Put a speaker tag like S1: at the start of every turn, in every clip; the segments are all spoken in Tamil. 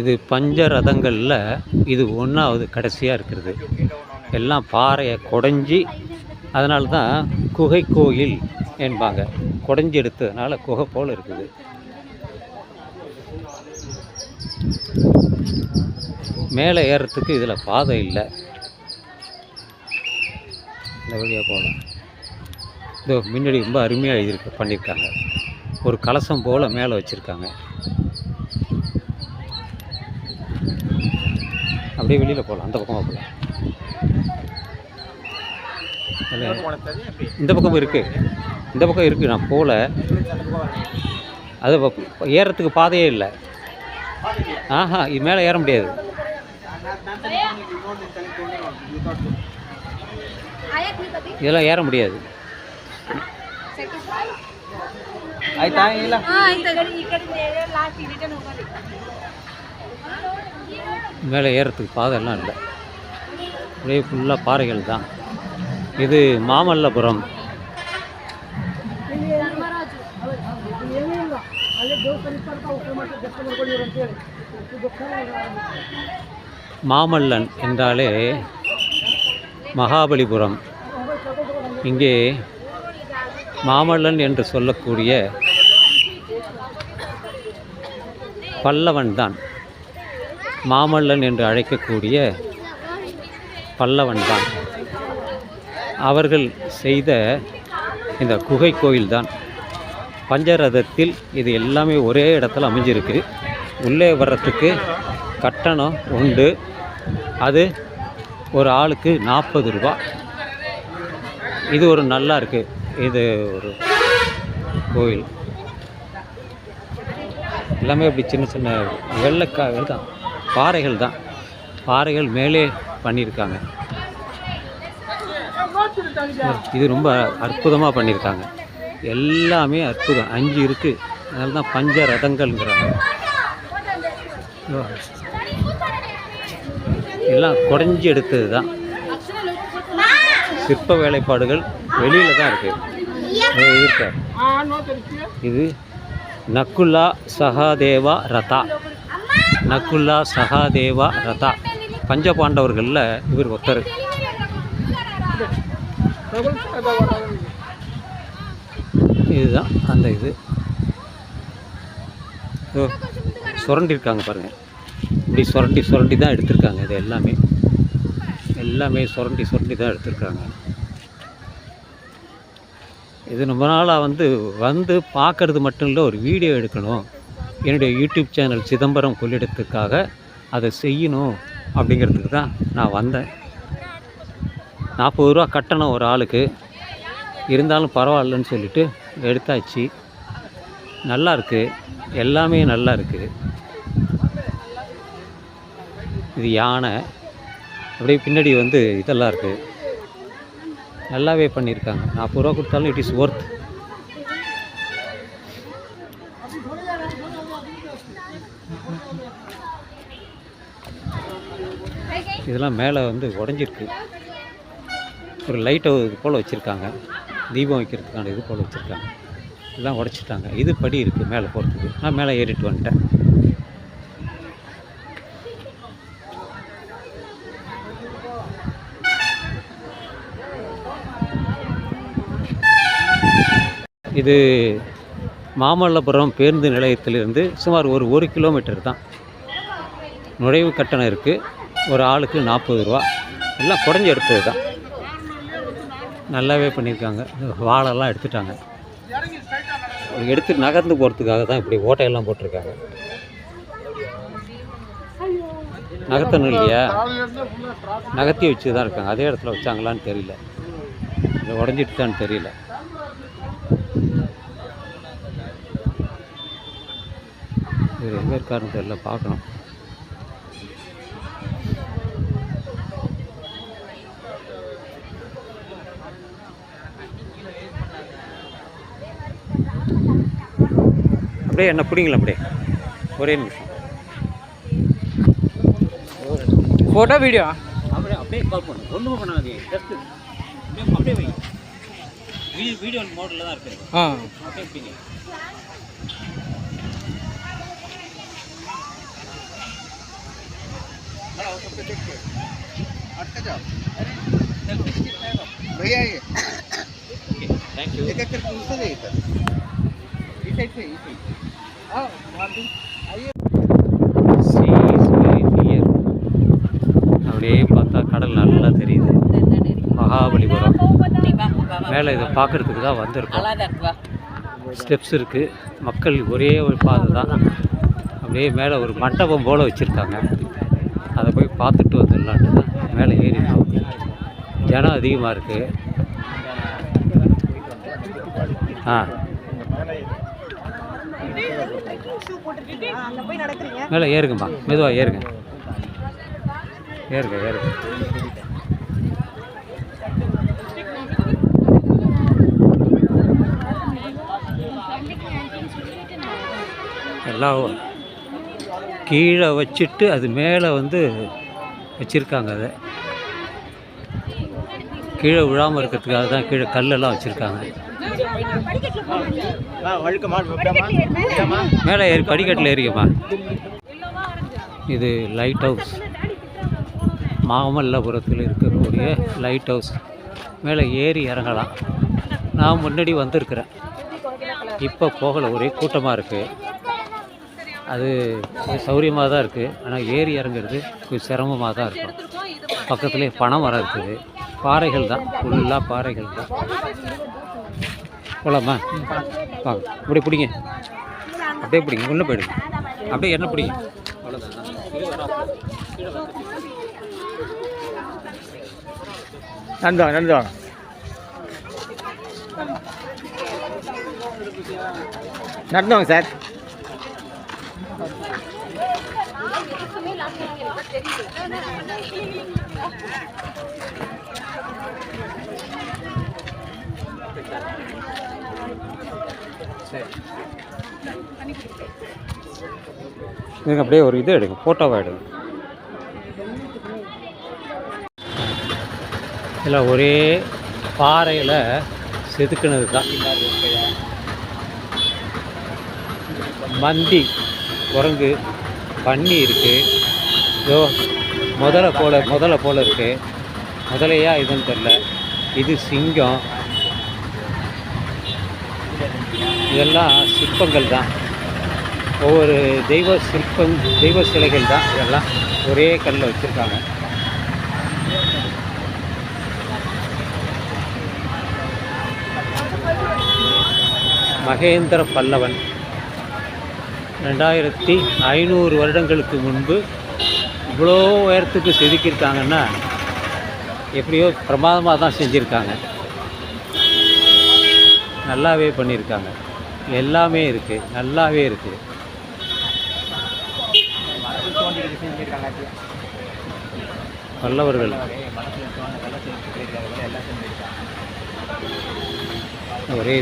S1: இது பஞ்ச ரதங்களில் இது ஒன்றாவது கடைசியாக இருக்கிறது. எல்லாம் பாறையை குடைஞ்சி அதனால தான் குகை கோயில் என்பாங்க. குடஞ்சி எடுத்ததுனால குகை போல் இருக்குது. மேலே ஏறுறதுக்கு இதில் பாதை இல்லை. இந்த வழியாக போகலாம் இதோ முன்னாடி ரொம்ப அருமையாக எழுதியிருக்கு பண்ணியிருக்காங்க. ஒரு கலசம் போல் மேலே வச்சுருக்காங்க. அப்படியே வெளியில் போகலாம் அந்த பக்கமாக போகலாம் இந்த பக்கம் இருக்குது இந்த பக்கம் இருக்குது நான் போகல அது ப- ஏறத்துக்கு பாதையே இல்லை ஆஹா இது மேலே ஏற முடியாது இதெல்லாம் ஏற முடியாது
S2: ಆಯ್ತಾ ಇಲ್ಲ
S1: மேலே ஏறத்துக்கு பாதையெல்லாம் இல்லை. அப்படியே ஃபுல்லாக பாறைகள் தான். இது மாமல்லபுரம். மாமல்லன் என்றாலே மகாபலிபுரம். இங்கே மாமல்லன் என்று சொல்லக்கூடிய பல்லவன் தான். மாமல்லன் என்று அழைக்கக்கூடிய பல்லவன் தான் அவர்கள் செய்த இந்த குகை கோயில் தான் பஞ்சரதத்தில் இது எல்லாமே ஒரே இடத்துல அமைஞ்சிருக்கு. உள்ளே வர்றதுக்கு கட்டணம் உண்டு. அது ஒரு ஆளுக்கு நாற்பது ரூபா. இது ஒரு நல்லா இருக்குது இது ஒரு கோயில் எல்லாமே அப்படி சின்ன சின்ன வெள்ளைக்கா தான். பாறைகள் தான். பாறைகள் மேலே பண்ணியிருக்காங்க. இது ரொம்ப அற்புதமாக பண்ணியிருக்காங்க. எல்லாமே அற்புதம். அஞ்சு இருக்குது அதனால தான் பஞ்ச ரதங்கள்ங்கிறாங்க. எல்லாம் குறைஞ்சி எடுத்தது தான். சிற்ப வேலைப்பாடுகள் வெளியில் தான் இருக்குது இது நக்குல்லா சகாதேவா ரதா. நக்குல்லா சகாதேவா ரதா. பஞ்ச பாண்டவர்களில் இவர் ஒருத்தர் இதுதான் அந்த இது. ஓ சுரண்டிருக்காங்க பாருங்கள் இப்படி சுரண்டி சுரண்டி தான் எடுத்திருக்காங்க இது எல்லாமே. எல்லாமே சுரண்டி சுரண்டி தான் எடுத்திருக்காங்க. இது ரொம்ப நாளாக வந்து வந்து பார்க்கறது மட்டும் இல்லை ஒரு வீடியோ எடுக்கணும். என்னுடைய யூடியூப் சேனல் சிதம்பரம் கொள்ளிடத்துக்காக அதை செய்யணும் அப்படிங்கிறதுக்கு தான் நான் வந்தேன். நாற்பது ரூபா கட்டணம் ஒரு ஆளுக்கு. இருந்தாலும் பரவாயில்லன்னு சொல்லிட்டு எடுத்தாச்சு. நல்லா இருக்குது எல்லாமே நல்லா இருக்குது இது யானை. அப்படியே பின்னாடி வந்து இதெல்லாம் இருக்குது நல்லாவே பண்ணியிருக்காங்க. நாற்பது ரூபா கொடுத்தாலும் இட் இஸ் ஒர்த் இதெல்லாம் மேலே வந்து உடஞ்சிருக்கு. ஒரு லைட்டை இது போல் வச்சுருக்காங்க. தீபம் வைக்கிறதுக்கான இது போல் வச்சுருக்காங்க. எல்லாம் உடச்சிட்டாங்க. இது படி இருக்குது மேலே போகிறதுக்கு நான் மேலே ஏறிட்டு வந்துட்டேன். இது மாமல்லபுரம் பேருந்து நிலையத்திலிருந்து சுமார் ஒரு ஒரு கிலோமீட்டர் தான். நுழைவு கட்டணம் இருக்குது ஒரு ஆளுக்கு நாற்பது ரூபா. எல்லாம் குறைஞ்சி எடுத்தது தான். நல்லாவே பண்ணியிருக்காங்க. வாழெல்லாம் எடுத்துட்டாங்க. எடுத்து நகர்ந்து போகிறதுக்காக தான் இப்படி ஓட்டையெல்லாம் போட்டிருக்காங்க. நகர்த்தணும் இல்லையா? நகர்த்தி வச்சு தான் இருக்காங்க. அதே இடத்துல வச்சாங்களான்னு தெரியல. உடஞ்சிட்டு உடஞ்சிட்டுதான்னு தெரியல. இவர் எங்கே இருக்காருன்னு தெரியல பார்க்கணும். அப்படியே என்ன பிடிங்களா அப்படியே. ஒரே நிமிஷம்.
S2: ஃபோட்டோ வீடியோ
S1: அப்படியே அப்படியே கால் பண்ணு. ஒன்றுமே பண்ணாதீங்க. ஜஸ்ட் அப்படியே அப்படியே வீடியோ மாடலில் தான் இருக்குது
S2: ஆ.
S1: அப்படியே
S3: भैया ये
S1: தேங்க்யூ
S3: एक एक करके उससे दे इधर इस साइड से इस साइड आओ वहाँ भी आइए
S1: அப்படியே பார்த்தா கடல் நல்லா தெரியுது மகாபலிபுரம் மேலே இதை பார்க்கறதுக்கு தான் வந்திருக்கோம் ஸ்டெப்ஸ் இருக்குது மக்கள் ஒரே ஒரு பாதை தான் அப்படியே மேலே ஒரு மண்டபம் போல் வச்சுருக்காங்க அதை போய் பார்த்துட்டு வந்துடலான்ட்டு தான் மேலே ஏறிட்டோம் ஜனம் அதிகமாக இருக்குது ஆ. மேலே ஏறுங்கம்மா. மெதுவாக ஏறுங்க. ஏறுங்க ஏறுங்க. எல்லாம் கீழே வச்சுட்டு அது மேலே வந்து வச்சுருக்காங்க அதை. கீழே விழாமல் இருக்கிறதுக்காக தான் கீழே கல்லெல்லாம் வச்சுருக்காங்க. மேலே ஏறி படிக்கட்டில் ஏறிக்கம்மா இது லைட் ஹவுஸ் மாமல்லபுரத்தில் இருக்கக்கூடிய லைட் ஹவுஸ் மேலே ஏறி இறங்கலாம். நான் முன்னாடி வந்திருக்கிறேன். இப்போ போகலை ஒரே கூட்டமாக இருக்குது அது சௌரியமாக தான் இருக்குது. ஆனால் ஏறி இறங்குறது கொஞ்சம் சிரமமாக தான் இருக்கும். பக்கத்துலேயே பனை மரம் இருக்குது. பாறைகள் தான். ஃபுல்லாக பாறைகள் தான். போகலாமா வாங்க. இப்படி பிடிங்க. அப்படியே பிடிங்க. உள்ளே போயிடுங்க. அப்படியே என்ன பிடிங்க.
S2: நன்றா வாங்க நடந்து வாங்க சார்.
S1: இதுக்கு அப்படியே ஒரு இது எடுங்க ஃபோட்டோவாக எடுங்க. இதில் ஒரே பாறையில் செதுக்கினது தான். மந்தி குரங்கு பன்னி இருக்குது ஸோ முதல்ல போல முதல்ல போல இருக்குது முதலையா இதுன்னு தெரில இது சிங்கம். இதெல்லாம் சிற்பங்கள் தான். ஒவ்வொரு தெய்வ சிற்பம் தெய்வ சிலைகள் தான் இதெல்லாம். ஒரே கல்லில் வச்சுருக்காங்க. மகேந்திர பல்லவன். ரெண்டாயிரத்தி ஐநூறு வருடங்களுக்கு முன்பு இவ்வளோ உயரத்துக்கு செதுக்கியிருக்காங்கன்னா எப்படியோ பிரமாதமாக தான் செஞ்சுருக்காங்க. நல்லாவே பண்ணியிருக்காங்க. எல்லாமே இருக்குது நல்லாவே இருக்குது பல்லவர்கள் ஒரே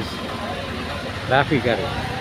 S1: டிராஃபிக்காக இருக்குது